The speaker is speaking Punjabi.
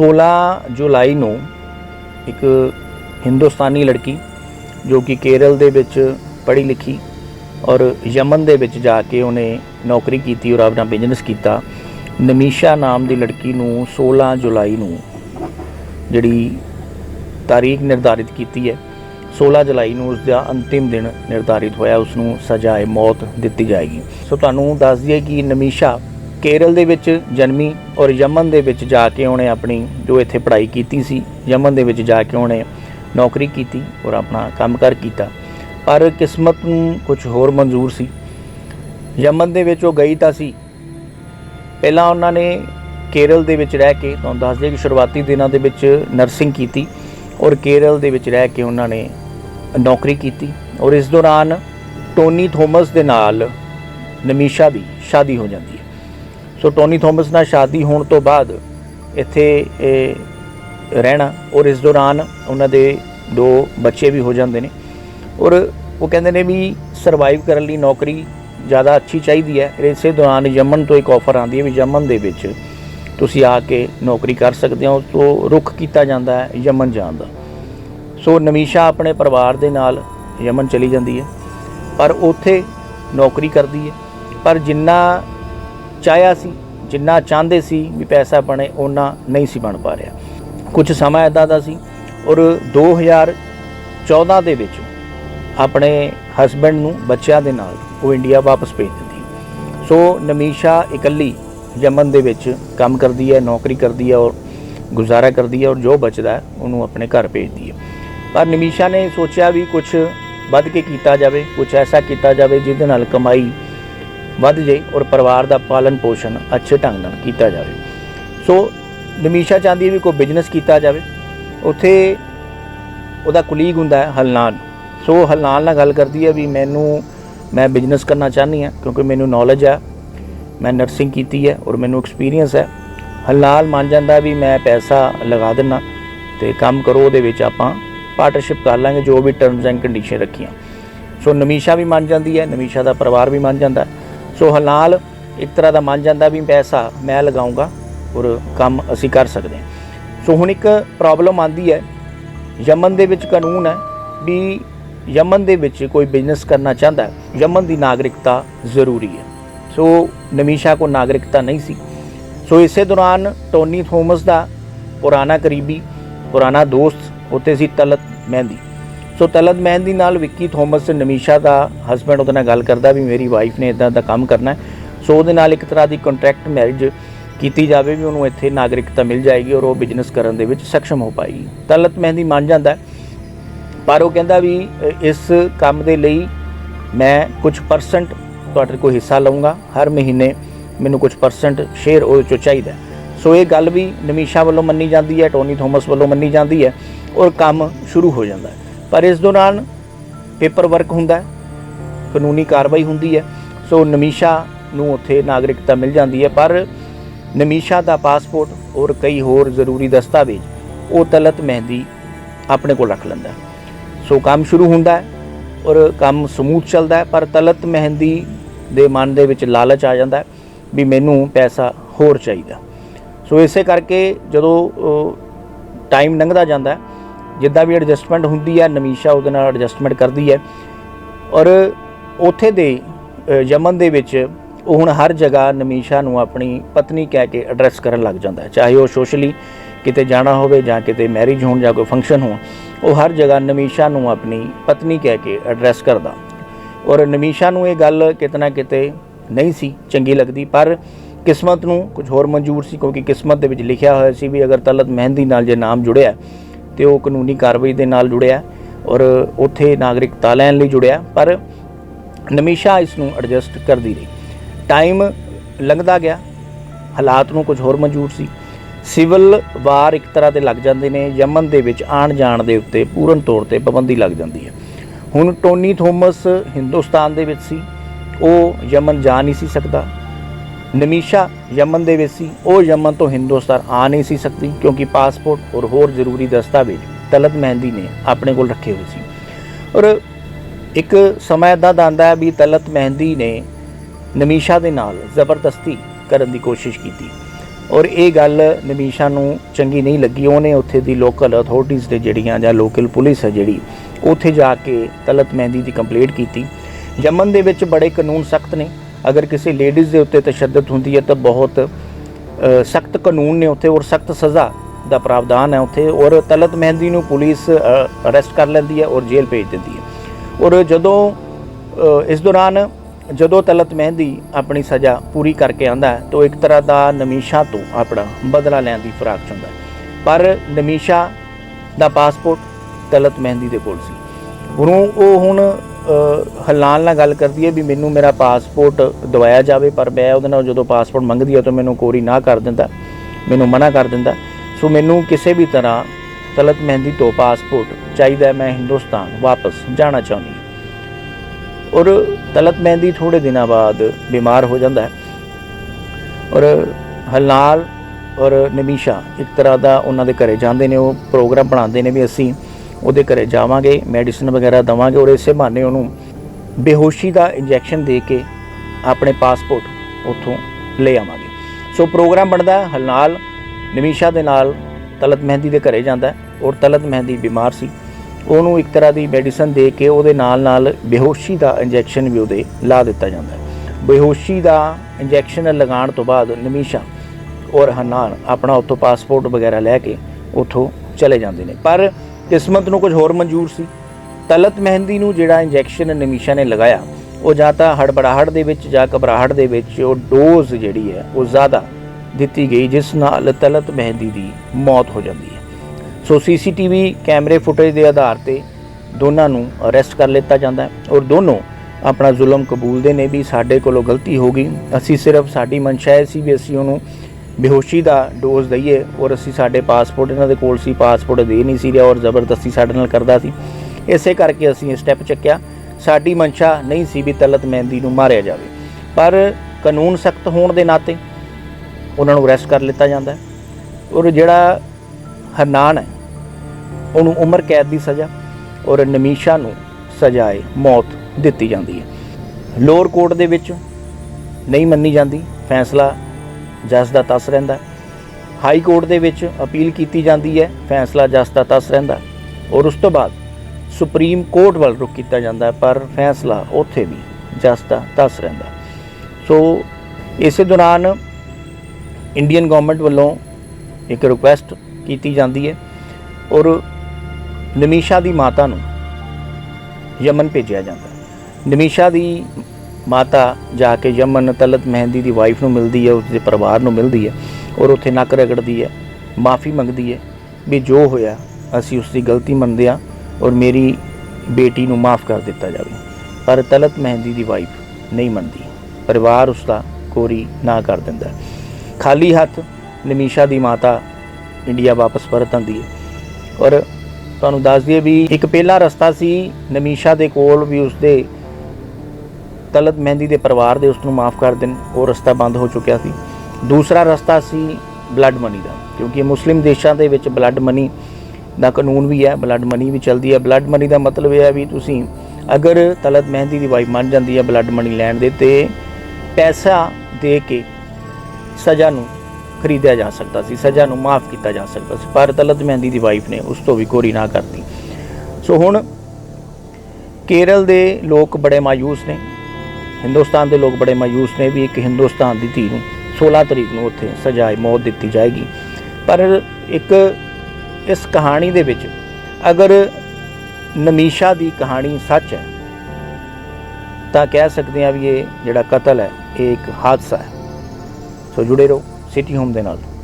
16 ਜੁਲਾਈ ਨੂੰ ਇੱਕ ਹਿੰਦੁਸਤਾਨੀ ਲੜਕੀ ਜੋ ਕਿ ਕੇਰਲ ਦੇ ਵਿੱਚ ਪੜ੍ਹੀ ਲਿਖੀ ਔਰ ਯਮਨ ਦੇ ਵਿੱਚ ਜਾ ਕੇ ਉਹਨੇ ਨੌਕਰੀ ਕੀਤੀ ਔਰ ਆਪਣਾ ਬਿਜ਼ਨਸ ਕੀਤਾ, ਨਮੀਸ਼ਾ ਨਾਮ ਦੀ ਲੜਕੀ ਨੂੰ 16 ਜੁਲਾਈ ਨੂੰ ਜਿਹੜੀ ਤਾਰੀਖ ਨਿਰਧਾਰਿਤ ਕੀਤੀ ਹੈ 16 ਜੁਲਾਈ ਨੂੰ ਉਸ ਦਾ ਅੰਤਿਮ ਦਿਨ ਨਿਰਧਾਰਿਤ ਹੋਇਆ ਉਸ ਨੂੰ ਸਜ਼ਾਏ ਮੌਤ ਦਿੱਤੀ ਜਾਏਗੀ। ਸੋ ਤੁਹਾਨੂੰ ਦੱਸ ਦਈਏ ਕਿ ਨਮੀਸ਼ਾ ਕੇਰਲ ਦੇ ਵਿੱਚ ਜਨਮੀ ਔਰ ਯਮਨ ਦੇ ਵਿੱਚ ਜਾ ਕੇ ਉਹਨੇ ਆਪਣੀ ਜੋ ਇੱਥੇ ਪੜ੍ਹਾਈ ਕੀਤੀ ਸੀ, ਯਮਨ ਦੇ ਵਿੱਚ ਜਾ ਕੇ ਉਹਨੇ ਨੌਕਰੀ ਕੀਤੀ ਔਰ ਆਪਣਾ ਕੰਮਕਾਰ ਕੀਤਾ। ਪਰ ਕਿਸਮਤ ਨੂੰ ਕੁਝ ਹੋਰ ਮਨਜ਼ੂਰ ਸੀ। ਯਮਨ ਦੇ ਵਿੱਚ ਉਹ ਗਈ ਤਾਂ ਸੀ। ਪਹਿਲਾਂ ਉਹਨਾਂ ਨੇ ਕੇਰਲ ਦੇ ਵਿੱਚ ਰਹਿ ਕੇ, ਤੁਹਾਨੂੰ ਦੱਸ ਦਈਏ ਕਿ ਸ਼ੁਰੂਆਤੀ ਦਿਨਾਂ ਦੇ ਵਿੱਚ ਨਰਸਿੰਗ ਕੀਤੀ ਔਰ ਕੇਰਲ ਦੇ ਵਿੱਚ ਰਹਿ ਕੇ ਉਹਨਾਂ ਨੇ ਨੌਕਰੀ ਕੀਤੀ ਔਰ ਇਸ ਦੌਰਾਨ ਟੋਨੀ ਥੋਮਸ ਦੇ ਨਾਲ ਨਮੀਸ਼ਾ ਦੀ ਸ਼ਾਦੀ ਹੋ ਜਾਂਦੀ ਹੈ। ਸੋ ਟੋਨੀ ਥੋਮਸ ਨਾਲ ਸ਼ਾਦੀ ਹੋਣ ਤੋਂ ਬਾਅਦ ਇੱਥੇ ਰਹਿਣਾ ਔਰ ਇਸ ਦੌਰਾਨ ਉਹਨਾਂ ਦੇ ਦੋ ਬੱਚੇ ਵੀ ਹੋ ਜਾਂਦੇ ਨੇ ਔਰ ਉਹ ਕਹਿੰਦੇ ਨੇ ਵੀ ਸਰਵਾਈਵ ਕਰਨ ਲਈ ਨੌਕਰੀ ਜ਼ਿਆਦਾ ਅੱਛੀ ਚਾਹੀਦੀ ਹੈ। ਇਸੇ ਦੌਰਾਨ ਯਮਨ ਤੋਂ ਇੱਕ ਆਫਰ ਆਉਂਦੀ ਹੈ ਵੀ ਯਮਨ ਦੇ ਵਿੱਚ ਤੁਸੀਂ ਆ ਕੇ ਨੌਕਰੀ ਕਰ ਸਕਦੇ ਹੋ। ਤੋਂ ਰੁਖ ਕੀਤਾ ਜਾਂਦਾ ਹੈ ਯਮਨ ਜਾਣ ਦਾ। ਸੋ ਨਮੀਸ਼ਾ ਆਪਣੇ ਪਰਿਵਾਰ ਦੇ ਨਾਲ ਯਮਨ ਚਲੀ ਜਾਂਦੀ ਹੈ। ਪਰ ਉੱਥੇ ਨੌਕਰੀ ਕਰਦੀ ਹੈ। ਪਰ ਜਿੰਨਾ ਚਾਹਿਆ ਸੀ, ਜਿੰਨਾ ਚਾਹੁੰਦੇ ਸੀ ਵੀ ਪੈਸਾ ਬਣੇ ਉਹਨਾਂ ਨਹੀਂ ਸੀ ਬਣ ਪਾ ਰਿਹਾ। ਕੁਝ ਸਮਾਂ ਇਦਾਂ ਦਾ ਸੀ ਔਰ 2014 ਦੇ ਵਿੱਚ ਆਪਣੇ ਹਸਬੰਡ ਨੂੰ ਬੱਚਿਆਂ ਦੇ ਨਾਲ ਉਹ ਇੰਡੀਆ ਵਾਪਸ ਭੇਜ ਦਿੰਦੀ। ਸੋ ਨਮੀਸ਼ਾ ਇਕੱਲੀ ਯਮਨ ਦੇ ਵਿੱਚ ਕੰਮ ਕਰਦੀ ਹੈ, ਨੌਕਰੀ ਕਰਦੀ ਹੈ ਔਰ ਗੁਜ਼ਾਰਾ ਕਰਦੀ ਹੈ ਔਰ ਜੋ ਬਚਦਾ ਹੈ, ਉਹਨੂੰ ਆਪਣੇ ਘਰ ਭੇਜਦੀ ਹੈ। ਪਰ ਨਮੀਸ਼ਾ ਨੇ ਸੋਚਿਆ ਵੀ ਕੁਝ ਵੱਧ ਕੇ ਕੀਤਾ ਜਾਵੇ, ਕੁਝ ਐਸਾ ਕੀਤਾ ਜਾਵੇ ਜਿਹਦੇ ਨਾਲ ਕਮਾਈ ਵੱਧ ਜਾਏ ਔਰ ਪਰਿਵਾਰ ਦਾ ਪਾਲਣ ਪੋਸ਼ਣ ਅੱਛੇ ਢੰਗ ਨਾਲ ਕੀਤਾ ਜਾਵੇ। ਸੋ ਨਮੀਸ਼ਾ ਚਾਹੁੰਦੀ ਵੀ ਕੋਈ ਬਿਜ਼ਨਸ ਕੀਤਾ ਜਾਵੇ। ਉੱਥੇ ਉਹਦਾ ਕੁਲੀਗ ਹੁੰਦਾ ਹੈ ਹਲਨਾਨ। ਸੋ ਹਲਨਾਨ ਨਾਲ ਗੱਲ ਕਰਦੀ ਹੈ ਵੀ ਮੈਨੂੰ ਮੈਂ ਬਿਜ਼ਨਸ ਕਰਨਾ ਚਾਹੁੰਦੀ ਹਾਂ ਕਿਉਂਕਿ ਮੈਨੂੰ ਨੌਲੇਜ ਆ। ਮੈਂ ਨਰਸਿੰਗ ਕੀਤੀ ਹੈ ਔਰ ਮੈਨੂੰ ਐਕਸਪੀਰੀਅੰਸ ਹੈ। ਹਲਨਾਲ ਮੰਨ ਜਾਂਦਾ ਵੀ ਮੈਂ ਪੈਸਾ ਲਗਾ ਦਿੰਨਾ ਤੇ ਕੰਮ ਕਰੋ, ਉਹਦੇ ਵਿੱਚ ਆਪਾਂ ਪਾਰਟਨਰਸ਼ਿਪ ਕਰ ਲਾਂਗੇ, ਜੋ ਵੀ ਟਰਮਸ ਐਂਡ ਕੰਡੀਸ਼ਨ ਰੱਖੀਆਂ। ਸੋ ਨਮੀਸ਼ਾ ਵੀ ਮੰਨ ਜਾਂਦੀ ਹੈ, ਨਮੀਸ਼ਾ ਦਾ ਪਰਿਵਾਰ ਵੀ ਮੰਨ ਜਾਂਦਾ ਹੈ। ਸੋ ਹਲਾਲ ਇੱਕ ਤਰ੍ਹਾਂ ਦਾ ਮੰਨ ਜਾਂਦਾ ਵੀ ਪੈਸਾ ਮੈਂ ਲਗਾਉਂਗਾ, ਔਰ ਕੰਮ ਅਸੀਂ ਕਰ ਸਕਦੇ ਹਾਂ। ਸੋ ਹੁਣ ਇੱਕ ਪ੍ਰੋਬਲਮ ਆਂਦੀ ਹੈ, ਯਮਨ ਦੇ ਵਿੱਚ ਕਾਨੂੰਨ ਹੈ ਵੀ ਯਮਨ ਦੇ ਵਿੱਚ ਕੋਈ ਬਿਜ਼ਨਸ ਕਰਨਾ ਚਾਹੁੰਦਾ ਹੈ, ਯਮਨ ਦੀ ਨਾਗਰਿਕਤਾ ਜ਼ਰੂਰੀ ਹੈ। ਸੋ ਨਮੀਸ਼ਾ ਕੋ ਨਾਗਰਿਕਤਾ ਨਹੀਂ ਸੀ। ਸੋ ਇਸੇ ਦੌਰਾਨ ਟੋਨੀ ਥੋਮਸ ਦਾ ਪੁਰਾਣਾ ਕਰੀਬੀ, ਪੁਰਾਣਾ ਦੋਸਤ, ਉੱਥੇ ਸੀ ਤਲਤ ਮਹਿੰਦੀ। ਸੋ ਤਲਤ ਮਹਿੰਦੀ ਨਾਲ ਵਿੱਕੀ ਥੋਮਸ ਨਮੀਸ਼ਾ ਦਾ ਹਸਬੰਡ ਉਹਦੇ ਨਾਲ ਗੱਲ ਕਰਦਾ ਵੀ ਮੇਰੀ ਵਾਈਫ ਨੇ ਇਦਾਂ ਦਾ ਕੰਮ ਕਰਨਾ ਸੋ ਉਹਦੇ ਨਾਲ ਇੱਕ ਤਰ੍ਹਾਂ ਦੀ ਕੰਟਰੈਕਟ ਮੈਰਿਜ ਕੀਤੀ ਜਾਵੇ ਵੀ ਉਹਨੂੰ ਇੱਥੇ ਨਾਗਰਿਕਤਾ ਮਿਲ ਜਾਏਗੀ ਔਰ ਉਹ ਬਿਜ਼ਨਸ ਕਰਨ ਦੇ ਵਿੱਚ ਸક્ષਮ ਹੋ ਪਾਏਗੀ। ਤਲਤ ਮਹਿੰਦੀ ਮੰਨ ਜਾਂਦਾ ਪਰ ਉਹ ਕਹਿੰਦਾ ਵੀ ਇਸ ਕੰਮ ਦੇ ਲਈ ਮੈਂ ਕੁਝ ਪਰਸੈਂਟ ਤੁਹਾਡੇ ਕੋਲ ਹਿੱਸਾ ਲਵਾਂਗਾ ਹਰ ਮਹੀਨੇ ਮੈਨੂੰ ਕੁਝ ਪਰਸੈਂਟ ਸ਼ੇਅਰ ਉਹਦੇ ਚੋਂ ਚਾਹੀਦਾ ਸੋ ਇਹ ਗੱਲ ਵੀ ਨਮੀਸ਼ਾ ਵੱਲੋਂ ਮੰਨੀ ਜਾਂਦੀ ਹੈ ਟੋਨੀ ਥੋਮਸ ਵੱਲੋਂ ਮੰਨੀ ਜਾਂਦੀ ਹੈ ਔਰ ਕੰਮ ਸ਼ੁਰੂ ਹੋ ਜਾਂਦਾ ਹੈ। ਪਰ ਇਸ ਦੌਰਾਨ ਪੇਪਰ ਵਰਕ ਹੁੰਦਾ ਹੈ, ਕਾਨੂੰਨੀ ਕਾਰਵਾਈ ਹੁੰਦੀ ਹੈ। ਸੋ ਨਮੀਸ਼ਾ ਨੂੰ ਉੱਥੇ ਨਾਗਰਿਕਤਾ ਮਿਲ ਜਾਂਦੀ ਹੈ, ਪਰ ਨਮੀਸ਼ਾ ਦਾ ਪਾਸਪੋਰਟ ਔਰ ਕਈ ਹੋਰ ਜ਼ਰੂਰੀ ਦਸਤਾਵੇਜ਼, ਉਹ ਤਲਤ ਮਹਿੰਦੀ ਆਪਣੇ ਕੋਲ ਰੱਖ ਲੈਂਦਾ ਸੋ ਕੰਮ ਸ਼ੁਰੂ ਹੁੰਦਾ ਹੈ ਔਰ ਕੰਮ ਸਮੂਥ ਚੱਲਦਾ ਹੈ, ਪਰ ਤਲਤ ਮਹਿੰਦੀ ਦੇ ਮਨ ਦੇ ਵਿੱਚ ਲਾਲਚ ਆ ਜਾਂਦਾ ਵੀ ਮੈਨੂੰ ਪੈਸਾ ਹੋਰ ਚਾਹੀਦਾ। ਸੋ ਇਸੇ ਕਰਕੇ ਜਦੋਂ ਟਾਈਮ ਲੰਘਦਾ ਜਾਂਦਾ ਜਿੱਦਾਂ ਵੀ ਐਡਜਸਟਮੈਂਟ ਹੁੰਦੀ ਹੈ ਨਮੀਸ਼ਾ ਉਹਦੇ ਨਾਲ ਐਡਜਸਟਮੈਂਟ ਕਰਦੀ ਹੈ। ਔਰ ਉਥੇ ਦੇ ਯਮਨ ਦੇ ਵਿੱਚ ਉਹ ਹੁਣ ਹਰ ਜਗ੍ਹਾ ਨਮੀਸ਼ਾ ਨੂੰ ਆਪਣੀ ਪਤਨੀ ਕਹਿ ਕੇ ਐਡਰੈਸ ਕਰਨ ਲੱਗ ਜਾਂਦਾ ਹੈ। ਚਾਹੇ ਉਹ ਸੋਸ਼ਲੀ ਕਿਤੇ ਜਾਣਾ ਹੋਵੇ ਜਾਂ ਕਿਤੇ ਮੈਰਿਜ ਹੋਣ ਜਾਂ ਕੋਈ ਫੰਕਸ਼ਨ ਹੋਣ, ਉਹ ਹਰ ਜਗ੍ਹਾ ਨਮੀਸ਼ਾ ਨੂੰ ਆਪਣੀ ਪਤਨੀ ਕਹਿ ਕੇ ਐਡਰੈਸ ਕਰਦਾ। ਔਰ ਨਮੀਸ਼ਾ ਨੂੰ ਇਹ ਗੱਲ ਕਿਤਨਾ ਕਿਤੇ ਨਹੀਂ ਸੀ ਚੰਗੀ ਲੱਗਦੀ, ਪਰ ਕਿਸਮਤ ਨੂੰ ਕੁਝ ਹੋਰ ਮਨਜ਼ੂਰ ਸੀ, ਕਿਉਂਕਿ ਕਿਸਮਤ ਦੇ ਵਿੱਚ ਲਿਖਿਆ ਹੋਇਆ ਸੀ ਵੀ ਅਗਰ ਤਲਤ ਮਹਿੰਦੀ ਨਾਲ ਜੇ ਨਾਮ ਜੁੜਿਆ ਤੇ ਉਹ ਕਾਨੂੰਨੀ ਕਾਰਵਾਈ ਦੇ ਨਾਲ ਜੁੜਿਆ ਔਰ ਉੱਥੇ ਨਾਗਰਿਕਤਾ ਲੈਣ ਲਈ ਜੁੜਿਆ, ਪਰ ਨਮੀਸ਼ਾ ਇਸ ਨੂੰ ਐਡਜਸਟ ਕਰਦੀ ਰਹੀ। ਟਾਈਮ ਲੰਘਦਾ ਗਿਆ, ਹਾਲਾਤ ਨੂੰ ਕੁਝ ਹੋਰ ਮਨਜ਼ੂਰ ਸੀ। ਸਿਵਲ ਵਾਰ ਇੱਕ ਤਰ੍ਹਾਂ ਦੇ ਲੱਗ ਜਾਂਦੇ ਨੇ, ਯਮਨ ਦੇ ਵਿੱਚ ਆਣ ਜਾਣ ਦੇ ਉੱਤੇ ਪੂਰਨ ਤੌਰ ਤੇ ਪਾਬੰਦੀ ਲੱਗ ਜਾਂਦੀ ਹੈ। ਹੁਣ ਟੋਨੀ ਥੋਮਸ ਹਿੰਦੁਸਤਾਨ ਦੇ ਵਿੱਚ ਸੀ, ਉਹ ਯਮਨ ਜਾ ਨਹੀਂ ਸੀ ਸਕਦਾ। ਨਮੀਸ਼ਾ ਯਮਨ ਦੇ ਵਿੱਚ ਸੀ। ਉਹ ਯਮਨ ਤੋਂ ਹਿੰਦੁਸਤਾਨ ਆ ਨਹੀਂ ਸੀ ਸਕਦੀ ਕਿਉਂਕਿ ਪਾਸਪੋਰਟ ਔਰ ਹੋਰ ਜ਼ਰੂਰੀ ਦਸਤਾਵੇਜ਼ ਤਲਤ ਮਹਿੰਦੀ ਨੇ ਆਪਣੇ ਕੋਲ ਰੱਖੇ ਹੋਏ ਸੀ। ਔਰ ਇੱਕ ਸਮਾਂ ਇਦਾਂ ਦਾ ਆਉਂਦਾ ਹੈ ਵੀ ਤਲਤ ਮਹਿੰਦੀ ਨੇ ਨਮੀਸ਼ਾ ਦੇ ਨਾਲ ਜ਼ਬਰਦਸਤੀ ਕਰਨ ਦੀ ਕੋਸ਼ਿਸ਼ ਕੀਤੀ। ਔਰ ਇਹ ਗੱਲ ਨਮੀਸ਼ਾ ਨੂੰ ਚੰਗੀ ਨਹੀਂ ਲੱਗੀ। ਉਹਨੇ ਉੱਥੇ ਦੀ ਲੋਕਲ ਅਥਾਰਟੀਆਂ ਦੇ ਜਿਹੜੀਆਂ ਜਾਂ ਲੋਕਲ ਪੁਲਿਸ ਹੈ ਜਿਹੜੀ, ਉੱਥੇ ਜਾ ਕੇ ਤਲਤ ਮਹਿੰਦੀ ਦੀ ਕੰਪਲੇਂਟ ਕੀਤੀ। ਯਮਨ ਦੇ ਵਿੱਚ ਬੜੇ ਕਾਨੂੰਨ ਸਖਤ ਨੇ। ਅਗਰ ਕਿਸੇ ਲੇਡੀਜ਼ ਦੇ ਉੱਤੇ ਤਸ਼ੱਦਦ ਹੁੰਦੀ ਹੈ ਤਾਂ ਬਹੁਤ ਸਖਤ ਕਾਨੂੰਨ ਨੇ ਉੱਥੇ ਔਰ ਸਖਤ ਸਜ਼ਾ ਦਾ ਪ੍ਰਾਵਧਾਨ ਹੈ ਉੱਥੇ ਔਰ ਤਲਤ ਮਹਿੰਦੀ ਨੂੰ ਪੁਲਿਸ ਅਰੈਸਟ ਕਰ ਲੈਂਦੀ ਹੈ ਔਰ ਜੇਲ੍ਹ ਭੇਜ ਦਿੰਦੀ ਹੈ। ਔਰ ਜਦੋਂ ਇਸ ਦੌਰਾਨ ਜਦੋਂ ਤਲਤ ਮਹਿੰਦੀ ਆਪਣੀ ਸਜ਼ਾ ਪੂਰੀ ਕਰਕੇ ਆਂਦਾ ਹੈ ਤਾਂ ਇੱਕ ਤਰ੍ਹਾਂ ਦਾ ਨਮੀਸ਼ਾ ਤੋਂ ਆਪਣਾ ਬਦਲਾ ਲੈਣ ਦੀ ਫਰਾਕ ਚ ਪਰ ਨਮੀਸ਼ਾ ਦਾ ਪਾਸਪੋਰਟ ਤਲਤ ਮਹਿੰਦੀ ਦੇ ਕੋਲ ਸੀ। ਉਹਨੂੰ ਉਹ ਹੁਣ ਅ, ਹਲਾਲ ਨਾਲ ਗੱਲ ਕਰਦੀ ਹੈ ਵੀ ਮੈਨੂੰ ਮੇਰਾ ਪਾਸਪੋਰਟ ਦਵਾਇਆ ਜਾਵੇ ਪਰ ਮੈਂ ਉਹਦੇ ਨਾਲ ਜਦੋਂ ਪਾਸਪੋਰਟ ਮੰਗਦੀ ਹੈ ਤਾਂ ਮੈਨੂੰ ਕੋਰੀ ਨਾ ਕਰ ਦਿੰਦਾ ਮੈਨੂੰ ਮਨਾ ਕਰ ਦਿੰਦਾ। ਸੋ ਮੈਨੂੰ ਕਿਸੇ ਵੀ ਤਰ੍ਹਾਂ ਤਲਤ ਮਹਿੰਦੀ ਤੋਂ ਪਾਸਪੋਰਟ ਚਾਹੀਦਾ ਮੈਂ ਹਿੰਦੁਸਤਾਨ ਵਾਪਸ ਜਾਣਾ ਚਾਹੁੰਦੀ ਔਰ ਤਲਤ ਮਹਿੰਦੀ ਥੋੜੇ ਦਿਨਾਂ ਬਾਅਦ ਬਿਮਾਰ ਹੋ ਜਾਂਦਾ ਹੈ। ਔਰ ਹਲਾਲ ਔਰ ਨਮੀਸ਼ਾ ਇੱਕ ਤਰ੍ਹਾਂ ਦਾ ਉਹਨਾਂ ਦੇ ਘਰੇ ਜਾਂਦੇ ਨੇ ਉਹ ਪ੍ਰੋਗਰਾਮ ਬਣਾਉਂਦੇ ਨੇ ਵੀ ਅਸੀਂ ਉਹਦੇ ਘਰੇ ਜਾਵਾਂਗੇ ਮੈਡੀਸਨ ਵਗੈਰਾ ਦਵਾਂਗੇ ਔਰ ਇਸੇ ਬਹਾਨੇ ਉਹਨੂੰ ਬੇਹੋਸ਼ੀ ਦਾ ਇੰਜੈਕਸ਼ਨ ਦੇ ਕੇ ਆਪਣੇ ਪਾਸਪੋਰਟ ਉੱਥੋਂ ਲੈ ਆਵਾਂਗੇ। ਸੋ ਪ੍ਰੋਗਰਾਮ ਬਣਦਾ ਹੈ, ਹਲਨਾਲ, ਨਮੀਸ਼ਾ ਦੇ ਨਾਲ ਤਲਤ ਮਹਿੰਦੀ ਦੇ ਘਰੇ ਜਾਂਦਾ ਔਰ ਤਲਤ ਮਹਿੰਦੀ ਬਿਮਾਰ ਸੀ। ਉਹਨੂੰ ਇੱਕ ਤਰ੍ਹਾਂ ਦੀ ਮੈਡੀਸਨ ਦੇ ਕੇ ਉਹਦੇ ਨਾਲ ਨਾਲ ਬੇਹੋਸ਼ੀ ਦਾ ਇੰਜੈਕਸ਼ਨ ਵੀ ਉਹਦੇ ਲਾ ਦਿੱਤਾ ਜਾਂਦਾ ਹੈ। ਬੇਹੋਸ਼ੀ ਦਾ ਇੰਜੈਕਸ਼ਨ ਲਗਾਉਣ ਤੋਂ ਬਾਅਦ ਨਮੀਸ਼ਾ ਔਰ ਹਨਾਨ ਆਪਣਾ ਉੱਥੋਂ ਪਾਸਪੋਰਟ ਵਗੈਰਾ ਲੈ ਕੇ ਉੱਥੋਂ ਚਲੇ ਜਾਂਦੇ ਨੇ। ਪਰ ਕਿਸਮਤ ਨੂੰ ਕੁਝ ਹੋਰ ਮਨਜ਼ੂਰ ਸੀ। ਤਲਤ ਮਹਿੰਦੀ ਨੂੰ ਜਿਹੜਾ ਇੰਜੈਕਸ਼ਨ ਨਮੀਸ਼ਾ ਨੇ ਲਗਾਇਆ, ਉਹ ਜਾਂ ਤਾਂ ਹੜਬੜਾਹਟ ਦੇ ਵਿੱਚ ਜਾਂ ਘਬਰਾਹਟ ਦੇ ਵਿੱਚ, ਉਹ ਡੋਜ਼ ਜਿਹੜੀ ਹੈ, ਉਹ ਜ਼ਿਆਦਾ ਦਿੱਤੀ ਗਈ, ਜਿਸ ਨਾਲ ਤਲਤ ਮਹਿੰਦੀ ਦੀ ਮੌਤ ਹੋ ਜਾਂਦੀ ਹੈ। ਸੋ ਸੀਸੀਟੀਵੀ ਕੈਮਰੇ ਫੁਟੇਜ ਦੇ ਆਧਾਰ ਤੇ ਦੋਨਾਂ ਨੂੰ ਅਰੈਸਟ ਕਰ ਲਿੱਤਾ ਜਾਂਦਾ ਹੈ ਔਰ ਦੋਨੋਂ ਆਪਣਾ ਜ਼ੁਲਮ ਕਬੂਲਦੇ ਨੇ ਵੀ ਸਾਡੇ ਕੋਲੋਂ ਗਲਤੀ ਹੋ ਗਈ। ਅਸੀਂ ਸਿਰਫ ਸਾਡੀ ਮਨਸ਼ਾ ਇਹ ਸੀ ਵੀ ਅਸੀਂ ਉਹਨੂੰ ਬੇਹੋਸ਼ੀ ਦਾ ਡੋਜ਼ ਦਈਏ ਔਰ ਅਸੀਂ ਸਾਡੇ ਪਾਸਪੋਰਟ, ਇਹਨਾਂ ਦੇ ਕੋਲ ਸੀ, ਪਾਸਪੋਰਟ ਦੇ ਨਹੀਂ ਸੀ ਰਿਹਾ ਔਰ ਜ਼ਬਰਦਸਤੀ ਸਾਡੇ ਨਾਲ ਕਰਦਾ ਸੀ। ਇਸੇ ਕਰਕੇ ਅਸੀਂ ਇਹ ਸਟੈਪ ਚੱਕਿਆ। ਸਾਡੀ ਮਨਸ਼ਾ ਨਹੀਂ ਸੀ ਵੀ ਤਲਤ ਮਹਿੰਦੀ ਨੂੰ ਮਾਰਿਆ ਜਾਵੇ। ਪਰ ਕਾਨੂੰਨ ਸਖਤ ਹੋਣ ਦੇ ਨਾਤੇ ਉਹਨਾਂ ਨੂੰ ਅਰੈਸਟ ਕਰ ਲਿੱਤਾ ਜਾਂਦਾ ਹੈ। ਔਰ ਜਿਹੜਾ ਹਰਨਾਨ ਹੈ, ਉਹਨੂੰ ਉਮਰ ਕੈਦ ਦੀ ਸਜ਼ਾ ਔਰ ਨਮੀਸ਼ਾ ਨੂੰ ਸਜ਼ਾਏ ਮੌਤ ਦਿੱਤੀ ਜਾਂਦੀ ਹੈ। ਲੋਅਰ ਕੋਰਟ ਦੇ ਵਿੱਚ ਨਹੀਂ ਮੰਨੀ ਜਾਂਦੀ। ਫੈਸਲਾ ਜਸ ਦਾ ਤਸ ਰਹਿੰਦਾ ਹਾਈ ਕੋਰਟ ਦੇ ਵਿੱਚ ਅਪੀਲ ਕੀਤੀ ਜਾਂਦੀ ਹੈ, ਫੈਸਲਾ ਜਸ ਦਾ ਤਸ ਰਹਿੰਦਾ ਔਰ ਉਸ ਤੋਂ ਬਾਅਦ ਸੁਪਰੀਮ ਕੋਰਟ ਵੱਲ ਰੁਕ ਕੀਤਾ ਜਾਂਦਾ ਪਰ ਫੈਸਲਾ ਉੱਥੇ ਵੀ ਜਸ ਦਾ ਤਸ ਰਹਿੰਦਾ ਸੋ ਇਸੇ ਦੌਰਾਨ ਇੰਡੀਅਨ ਗਵਰਨਮੈਂਟ ਵੱਲੋਂ ਇੱਕ ਰਿਕੁਐਸਟ ਕੀਤੀ ਜਾਂਦੀ ਹੈ ਔਰ ਨਮੀਸ਼ਾ ਦੀ ਮਾਤਾ ਨੂੰ ਯਮਨ ਭੇਜਿਆ ਜਾਂਦਾ ਨਮੀਸ਼ਾ ਦੀ ਮਾਤਾ ਜਾ ਕੇ ਯਮਨ ਤਲਤ ਮਹਿੰਦੀ ਦੀ ਵਾਈਫ ਨੂੰ ਮਿਲਦੀ ਹੈ, ਉਸਦੇ ਪਰਿਵਾਰ ਨੂੰ ਮਿਲਦੀ ਹੈ ਔਰ ਉੱਥੇ ਨੱਕ ਰਗੜਦੀ ਹੈ, ਮਾਫੀ ਮੰਗਦੀ ਹੈ ਵੀ ਜੋ ਹੋਇਆ ਅਸੀਂ ਉਸ ਦੀ ਗਲਤੀ ਮੰਨਦੇ ਹਾਂ ਔਰ ਮੇਰੀ ਬੇਟੀ ਨੂੰ ਮਾਫ ਕਰ ਦਿੱਤਾ ਜਾਵੇ। ਪਰ ਤਲਤ ਮਹਿੰਦੀ ਦੀ ਵਾਈਫ ਨਹੀਂ ਮੰਨਦੀ। ਪਰਿਵਾਰ ਉਸ ਦਾ ਕੋਰੀ ਨਾ ਕਰ ਦਿੰਦਾ। ਖਾਲੀ ਹੱਥ ਨਮੀਸ਼ਾ ਦੀ ਮਾਤਾ ਇੰਡੀਆ ਵਾਪਸ ਪਰਤ ਆਉਂਦੀ ਹੈ। ਔਰ ਤੁਹਾਨੂੰ ਦੱਸ ਦਈਏ ਵੀ ਇੱਕ ਪਹਿਲਾ ਰਸਤਾ ਸੀ ਨਮੀਸ਼ਾ ਦੇ ਕੋਲ ਵੀ ਉਸਦੇ ਤਲਤ ਮਹਿੰਦੀ ਦੇ ਪਰਿਵਾਰ ਦੇ ਉਸ ਨੂੰ ਮਾਫ ਕਰ ਦੇਣ, ਉਹ ਰਸਤਾ ਬੰਦ ਹੋ ਚੁੱਕਿਆ ਸੀ। ਦੂਸਰਾ ਰਸਤਾ ਸੀ ਬਲੱਡ ਮਨੀ ਦਾ, ਕਿਉਂਕਿ ਮੁਸਲਿਮ ਦੇਸ਼ਾਂ ਦੇ ਵਿੱਚ ਬਲੱਡ ਮਨੀ ਦਾ ਕਾਨੂੰਨ ਵੀ ਹੈ ਬਲੱਡ ਮਨੀ ਵੀ ਚੱਲਦੀ ਹੈ। ਬਲੱਡ ਮਨੀ ਦਾ ਮਤਲਬ ਇਹ ਹੈ ਵੀ ਤੁਸੀਂ ਅਗਰ ਤਲਤ ਮਹਿੰਦੀ ਦੀ ਵਾਈਫ ਮੰਨ ਜਾਂਦੀ ਹੈ ਬਲੱਡ ਮਨੀ ਲੈਣ ਦੇ, ਤੇ ਪੈਸਾ ਦੇ ਕੇ ਸਜ਼ਾ ਨੂੰ ਖਰੀਦਿਆ ਜਾ ਸਕਦਾ ਸੀ, ਸਜ਼ਾ ਨੂੰ ਮਾਫ ਕੀਤਾ ਜਾ ਸਕਦਾ ਸੀ, ਪਰ ਤਲਤ ਮਹਿੰਦੀ ਦੀ ਵਾਈਫ ਨੇ ਉਸ ਤੋਂ ਵੀ ਕੋਰੀ ਨਾ ਕਰਤੀ। ਸੋ ਹੁਣ ਕੇਰਲ ਦੇ ਲੋਕ ਬੜੇ ਮਾਯੂਸ ਨੇ। ਹਿੰਦੁਸਤਾਨ ਦੇ ਲੋਕ ਬੜੇ ਮਾਯੂਸ ਨੇ ਵੀ ਇੱਕ ਹਿੰਦੁਸਤਾਨ ਦੀ ਧੀ ਨੂੰ 16 ਤਰੀਕ ਨੂੰ ਉੱਥੇ ਸਜ਼ਾਏ ਮੌਤ ਦਿੱਤੀ ਜਾਏਗੀ। ਪਰ ਇੱਕ ਇਸ ਕਹਾਣੀ ਦੇ ਵਿੱਚ ਅਗਰ ਨਮੀਸ਼ਾ ਦੀ ਕਹਾਣੀ ਸੱਚ ਹੈ, ਤਾਂ ਕਹਿ ਸਕਦੇ ਹਾਂ ਵੀ ਇਹ ਜਿਹੜਾ ਕਤਲ ਹੈ, ਇਹ ਇੱਕ ਹਾਦਸਾ ਹੈ। ਸੋ ਜੁੜੇ ਰਹੋ ਸਿਟੀ ਹੋਮ ਦੇ ਨਾਲ।